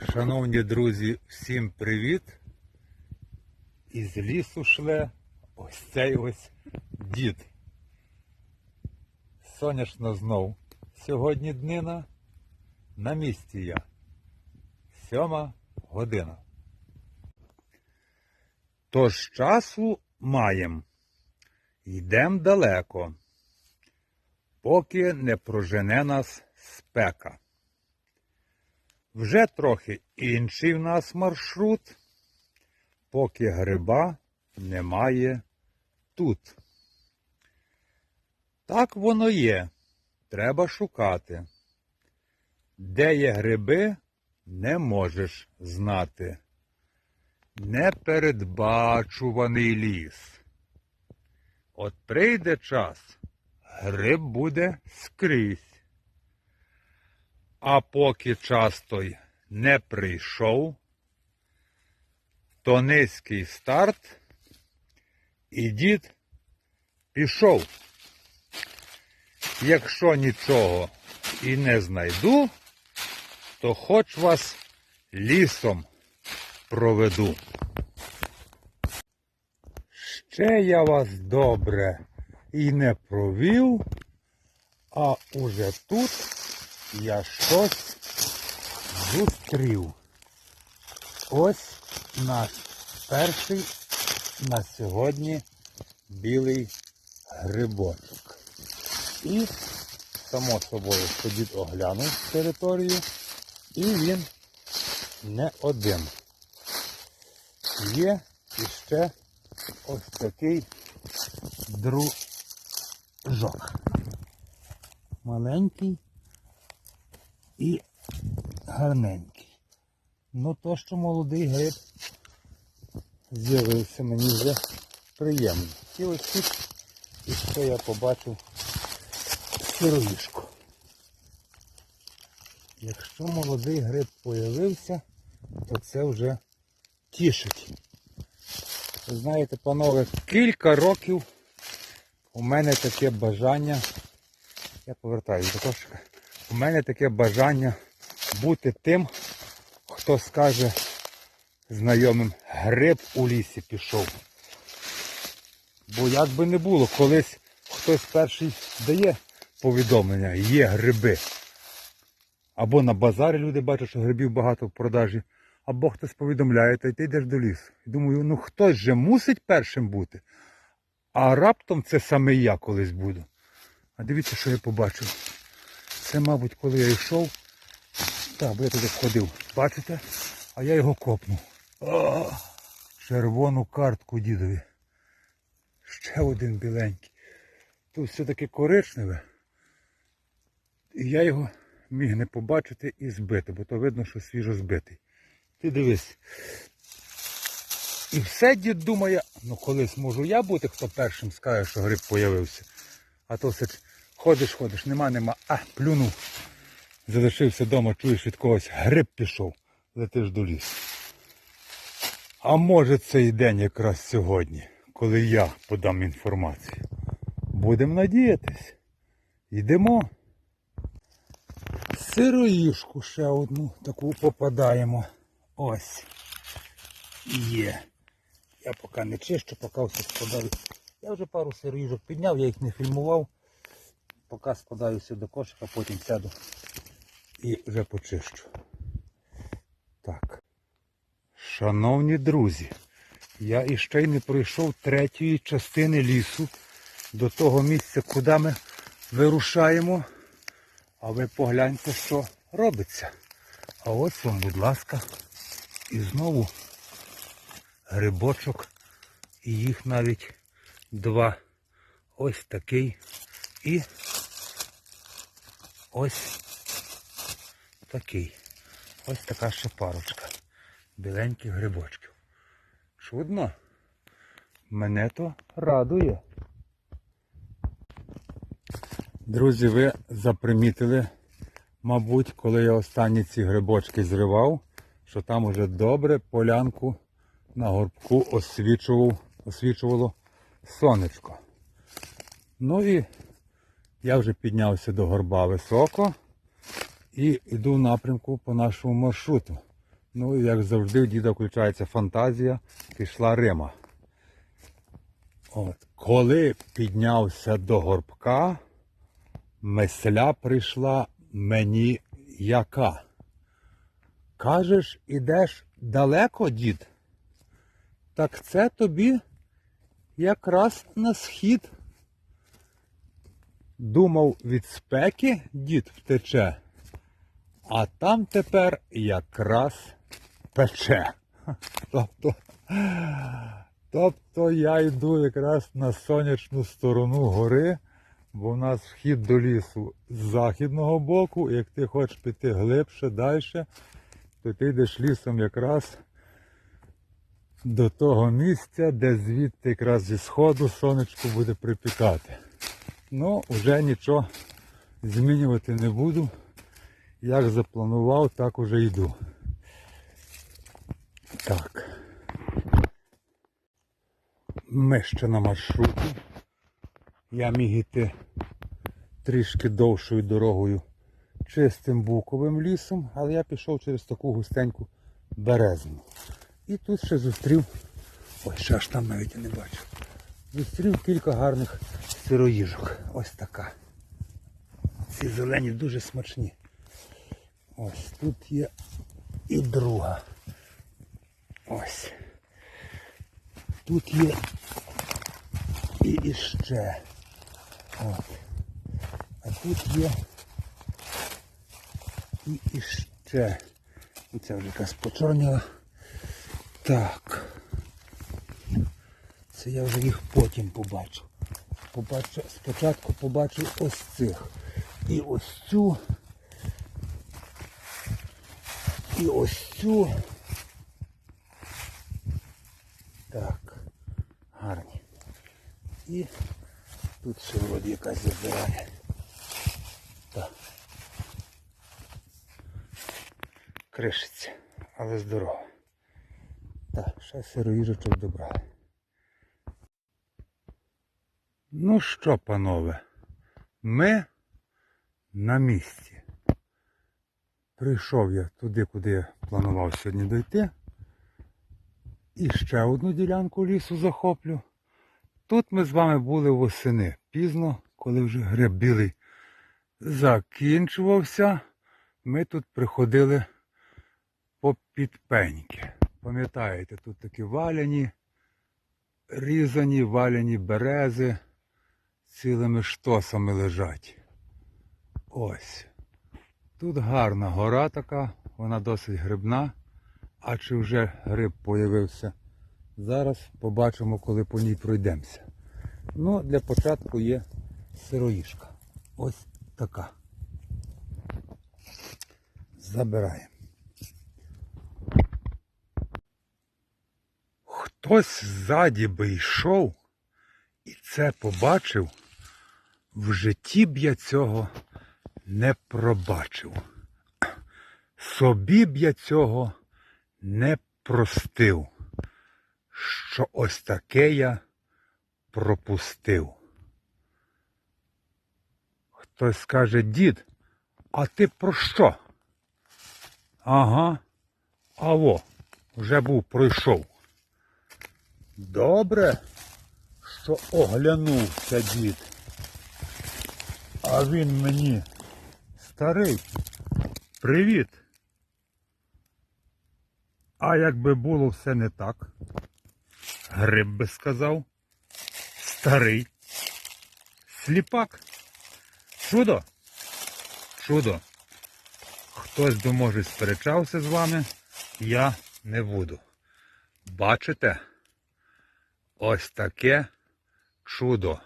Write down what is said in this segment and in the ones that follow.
Шановні друзі, всім привіт! Із лісу шле ось цей ось дід. Сонячно знов. Сьогодні днина. На місці я. Сьома година. Тож часу маєм. Йдем далеко, поки не прожене нас спека. Вже трохи інший в нас маршрут, поки гриба немає тут. Так воно є. Треба шукати. Де є гриби, не можеш знати. Непередбачуваний ліс. От прийде час, гриб буде скрізь. А поки час той не прийшов, то низький старт і дід пішов. Якщо нічого і не знайду, то хоч вас лісом проведу. Ще я вас добре і не провів, а уже тут я щось зустрів. Ось наш перший на сьогодні білий грибочок. І, само собою, що оглянув територію, і він не один. Є іще ось такий дружок. Маленький і гарненький. Ну то, що молодий гриб з'явився мені вже приємно. І ось тут і що я побачив сироїшку. Якщо молодий гриб появився, то це вже тішить. Знаєте, панове, кілька років у мене таке бажання. Я повертаюся до кошика. У мене таке бажання бути тим, хто скаже знайомим, гриб у лісі пішов. Бо як би не було, колись хтось перший дає повідомлення, є гриби. Або на базарі люди бачать, що грибів багато в продажі, або хтось повідомляє, та й ти йдеш до лісу. І думаю, ну хтось же мусить першим бути. А раптом це саме я колись буду. А дивіться, що я побачив. Це, мабуть, коли я йшов. Так, бо я туди ходив. Бачите? А я його копнув. О, червону картку дідові. Ще один біленький. Тут все таки коричневе. І я його міг не побачити і збити, бо то видно, що свіжо збитий. Ти дивись. І все дід думає, ну колись можу я бути, хто першим скаже, що гриб появився. А то все ходиш, ходиш, нема, нема. А, плюнув. Залишився вдома, чуєш від когось, гриб пішов, летиш до лісу. А може цей день якраз сьогодні, коли я подам інформацію. Будемо надіятись. Йдемо. Сироїшку ще одну таку попадаємо. Ось. Є. Я поки не чищу, поки все складаю. Я вже пару сироїжок підняв, я їх не фільмував. Поки складаюся до кошика, потім сяду і вже почищу. Так. Шановні друзі, я іще й не пройшов третьої частини лісу до того місця, куди ми вирушаємо. А ви погляньте, що робиться. А ось вам, будь ласка, і знову грибочок. І їх навіть два. Ось такий і ось такий. Ось така ще парочка. Біленьких грибочків. Чудно. Мене то радує. Друзі, ви запримітили, мабуть, коли я останні ці грибочки зривав, що там уже добре полянку на горбку освічував, освічувало сонечко. Ну і я вже піднявся до горба високо і йду в напрямку по нашому маршруту. Ну як завжди, у діда включається фантазія, пішла Рима. От. Коли піднявся до горбка, мисля прийшла мені яка. Кажеш, ідеш далеко, дід? Так це тобі якраз на схід. Думав, від спеки дід втече, а там тепер якраз пече. Тобто, тобто я йду якраз на сонячну сторону гори, бо в нас вхід до лісу з західного боку. Як ти хочеш піти глибше, далі, то ти йдеш лісом якраз до того місця, де звідти якраз зі сходу сонечко буде припікати. Ну, вже нічого змінювати не буду. Як запланував, так уже йду. Так. Ми ще на маршруті. Я міг іти трішки довшою дорогою чистим буковим лісом, але я пішов через таку густеньку березну. І тут ще зустрів. Ой, ще аж там навіть я не бачу. Зустрів кілька гарних сироїжок. Ось така. Ці зелені дуже смачні. Ось тут є і друга. Ось. Тут є і іще. От. А тут є і іще. Це вже якась почорніла. Так. Це я вже їх потім побачу. Побачу, спочатку побачу ось цих. І ось цю. І ось цю. Так. Гарні. І тут ще вроді якась забирає. Так. Кришиться, але здорово. Так, ще сироїжечок добрали. Ну що, панове, ми на місці. Прийшов я туди, куди я планував сьогодні дойти. І ще одну ділянку лісу захоплю. Тут ми з вами були восени пізно, коли вже гриб білий закінчувався. Ми тут приходили по підпеньки. Пам'ятаєте, тут такі валяні, різані, валяні берези цілими штосами лежать. Ось. Тут гарна гора така, вона досить грибна. А чи вже гриб появився? Зараз побачимо, коли по ній пройдемося. Ну, для початку є сироїшка. Ось така. Забираємо. Хтось ззаді би йшов і це побачив, в житті б я цього не пробачив. Собі б я цього не простив, що ось таке я пропустив. Хтось скаже, дід, а ти про що? Ага, аво, вже був пройшов. Добре, що оглянувся дід. А він мені старий. Привіт. А якби було все не так, гриб би сказав, старий, сліпак. Чудо? Чудо. Хтось би, може, сперечався з вами, я не буду. Бачите? Ось таке чудо.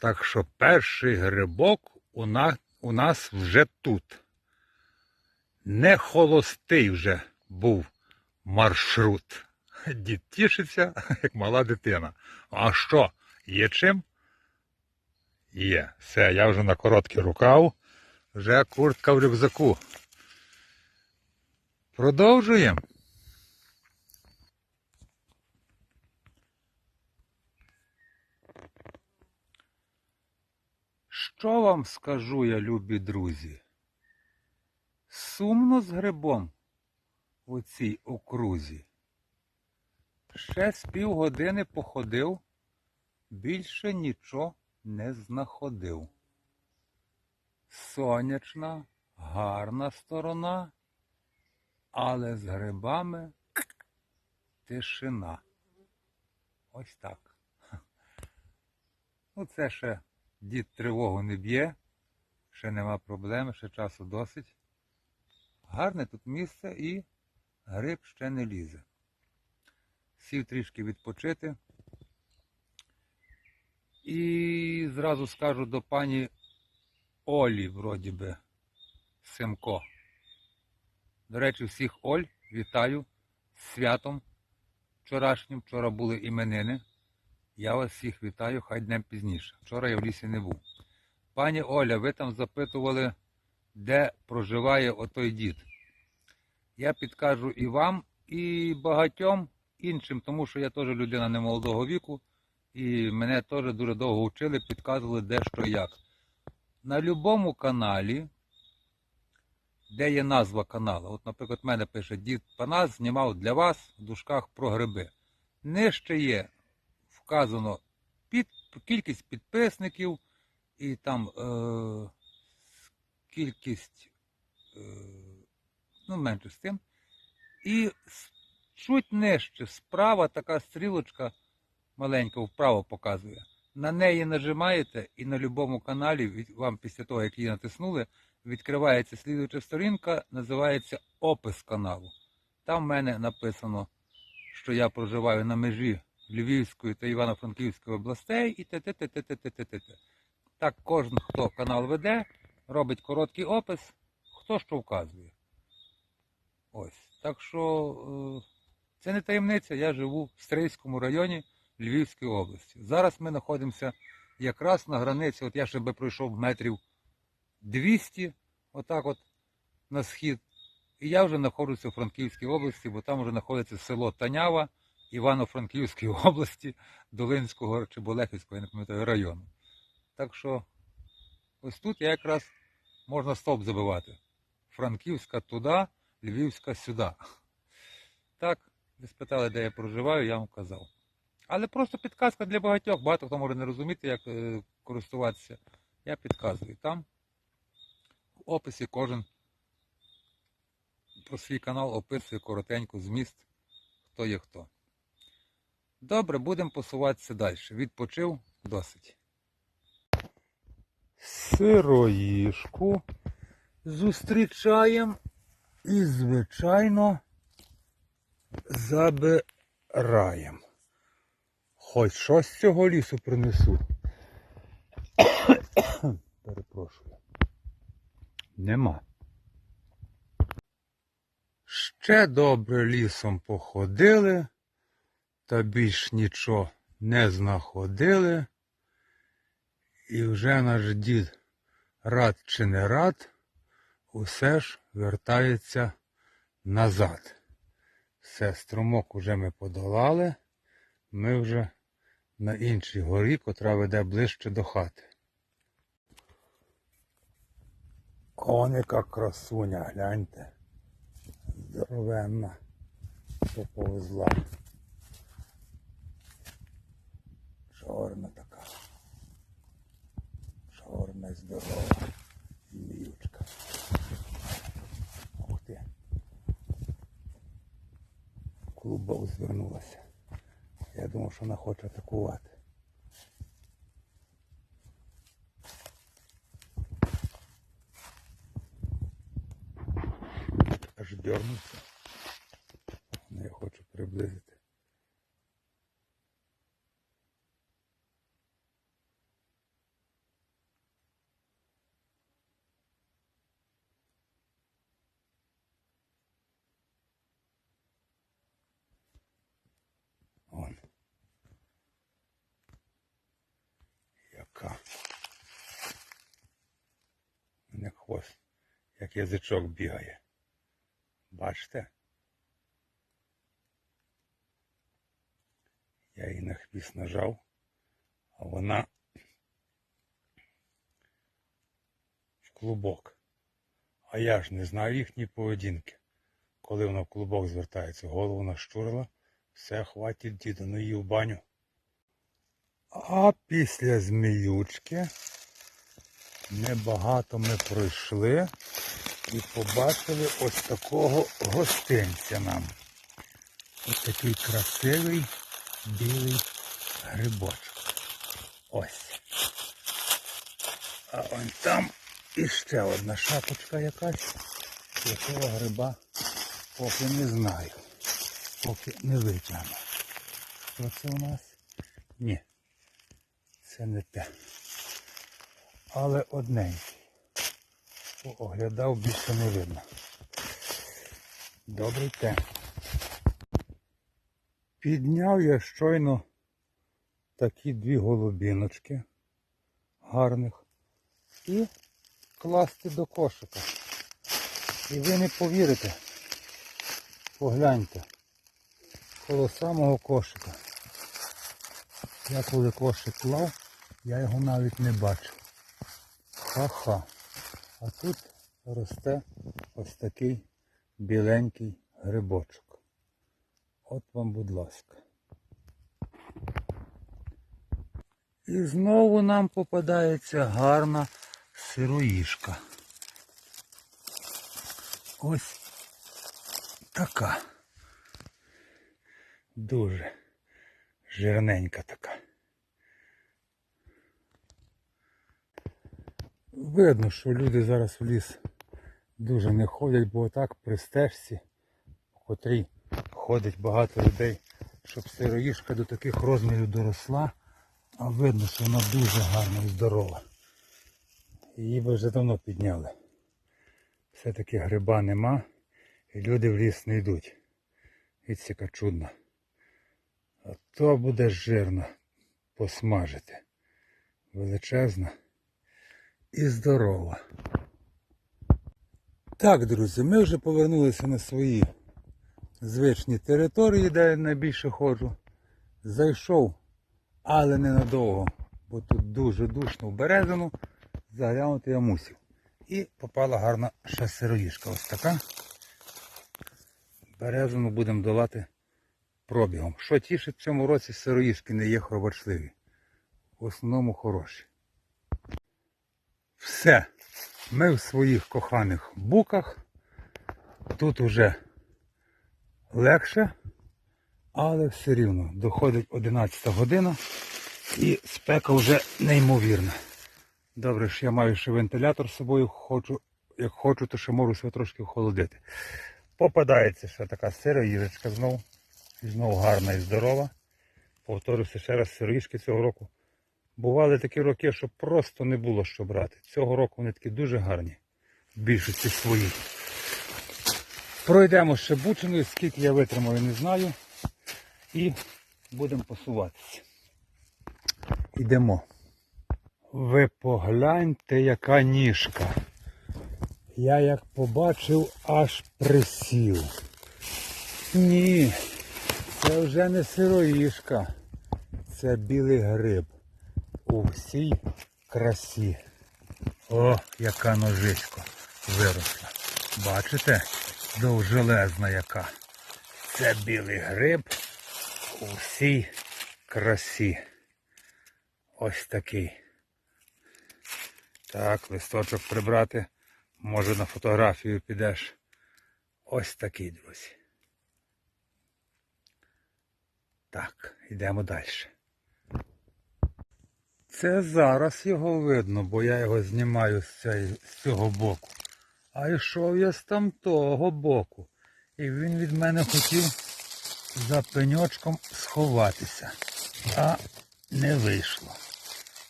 Так що перший грибок у нас, у нас вже тут. Не холостий вже був маршрут. Дід тішиться, як мала дитина. А що, є чим? Є. Все, я вже на короткий рукав, вже куртка в рюкзаку. Продовжуємо. Що вам скажу я, любі друзі? Сумно з грибом у цій окрузі. Ще з півгодини походив, більше нічого не знаходив. Сонячна, гарна сторона, але з грибами тишина. Ось так. Ну, це ще дід тривогу не б'є, ще нема проблем, ще часу досить. Гарне тут місце і гриб ще не лізе. Сів трішки відпочити. І зразу скажу до пані Олі, вроді би, Семко. До речі, всіх Оль вітаю з святом вчорашнім. Вчора були іменини. Я вас всіх вітаю, хай днем пізніше. Вчора я в лісі не був. Пані Оля, ви там запитували, де проживає отой дід. Я підкажу і вам, і багатьом іншим, тому що я теж людина немолодого віку, і мене теж дуже довго вчили, підказували, де що як. На будь-якому каналі, де є назва каналу, от, наприклад, мене пише Дід Панас знімав для вас в дужках про гриби. Нижче є вказано під, кількість підписників і там е, кількість, е, ну, менше з тим. І чуть нижче, справа така стрілочка маленька вправо показує. На неї нажимаєте і на будь-якому каналі, вам після того, як її натиснули, відкривається слідуюча сторінка, називається опис каналу. Там в мене написано, що я проживаю на межі Львівської та Івано-Франківської областей і т.т. Так кожен, хто канал веде, робить короткий опис, хто що вказує. Ось. Так що е, це не таємниця, я живу в Стрийському районі Львівської області. Зараз ми знаходимося якраз на границі, от я ще би пройшов метрів 200, отак от на схід. І я вже знаходжуся у Франківській області, бо там вже знаходиться село Танява. Івано-Франківської області, Долинського чи Болехівського, я не пам'ятаю, району. Так що ось тут я якраз можна стоп забивати. Франківська туди, Львівська сюди. Так, ви спитали, де я проживаю, я вам казав. Але просто підказка для багатьох. Багато хто може не розуміти, як е, користуватися. Я підказую. Там в описі кожен про свій канал описує коротенько зміст, хто є хто. Добре, будемо посуватися далі. Відпочив досить. Сироїшку зустрічаємо і, звичайно, забираємо. Хоч щось з цього лісу принесу. Перепрошую. Нема. Ще добре лісом походили, та більш нічого не знаходили. І вже наш дід, рад чи не рад, усе ж вертається назад. Все, струмок уже ми подолали. Ми вже на іншій горі, котра веде ближче до хати. Он яка красуня, гляньте. Здоровенна. Поповзла. Чорна така. І здорова. Зміючка. Ух ти. Клубов звернулася. Я думав, що вона хоче атакувати. Аж дернувся. Ну, я хочу приблизити. Он. Яка. Як хвост, як язичок бігає. Бачите? Я її на хвіст нажав, а вона в клубок. А я ж не знаю їхньої поведінки. коли вона в клубок звертається, голову нащурила, все, хватить діду, ну її в баню. А після зміючки небагато ми пройшли і побачили ось такого гостинця нам. Ось такий красивий білий грибочок. Ось. А он там іще одна шапочка якась. Якого гриба поки не знаю. Поки не витягну. Що це у нас? Ні. Це не те. Але одненький. Оглядав більше не видно. Добрий те. Підняв я щойно такі дві голубіночки гарних і класти до кошика. І ви не повірите, погляньте, коло самого кошика. Я коли кошик клав, я його навіть не бачив. Ха-ха. А тут росте ось такий біленький грибочок. От вам, будь ласка. І знову нам попадається гарна сироїшка. Ось така. Дуже жирненька така. Видно, що люди зараз в ліс дуже не ходять, бо отак при стежці, по котрій ходить багато людей, щоб сироїшка до таких розмірів доросла, а видно, що вона дуже гарна і здорова. Її би вже давно підняли. Все-таки гриба нема, і люди в ліс не йдуть. Відсіка чудно. А то буде жирно посмажити. Величезна і здорова. Так, друзі, ми вже повернулися на свої звичні території, де я найбільше ходжу. Зайшов, але ненадовго, бо тут дуже душно в березину. Заглянути я мусив. І попала гарна ще сироїшка. Ось така. Березину будемо долати пробігом. Що тішить в цьому році сироїшки не є хробачливі. В основному хороші. Все. Ми в своїх коханих буках. Тут уже легше, але все рівно доходить 11 година і спека вже неймовірна. Добре, що я маю ще вентилятор з собою, хочу, як хочу, то ще можу себе трошки охолодити. Попадається ще така сира їжечка знову. І знову гарна і здорова. Повторюся ще раз, сироїшки цього року. Бували такі роки, що просто не було що брати. Цього року вони такі дуже гарні. В більшості свої. Пройдемо ще бучиною, скільки я витримав, я не знаю. І будемо посуватися. Йдемо. Ви погляньте, яка ніжка. Я як побачив, аж присів. Ні, це вже не сироїшка, це білий гриб. У всій красі. О, яка ножичка виросла. Бачите? Довжелезна яка. Це білий гриб у всій красі. Ось такий. Так, листочок прибрати. Може на фотографію підеш. Ось такий, друзі. Так, йдемо далі. Це зараз його видно, бо я його знімаю з, цієї, з цього боку. А йшов я з тамтого боку. І він від мене хотів за пеньочком сховатися. А не вийшло.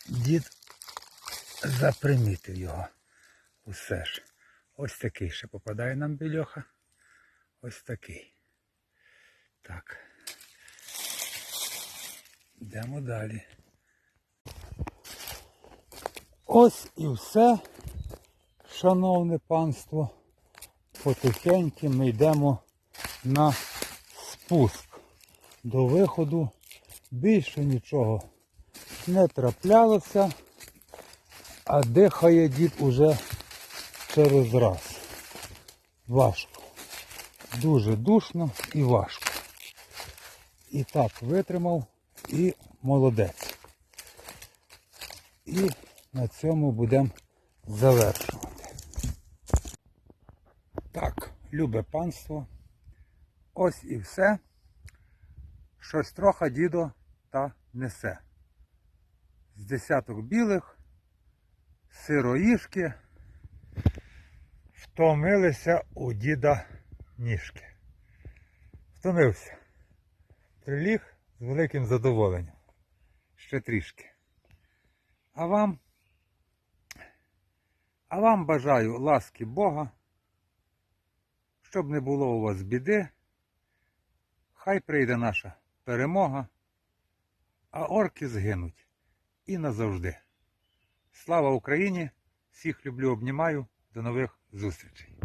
Дід запримітив його. Усе ж. Ось такий ще попадає нам більоха. Ось такий. Так. Йдемо далі. Ось і все, шановне панство. Потихеньки ми йдемо на спуск до виходу. Більше нічого не траплялося, а дихає дід уже через раз. Важко. дуже душно і важко. І так витримав і молодець. І на цьому будемо завершувати. Так, любе панство. Ось і все. Щось трохи дідо та несе. З десяток білих, сироїшки, втомилися у діда ніжки. Втомився. Приліг з великим задоволенням. Ще трішки. А вам, а вам бажаю ласки Бога, щоб не було у вас біди. Хай прийде наша перемога, а орки згинуть і назавжди. Слава Україні! Всіх люблю, обнімаю. До нових зустрічей!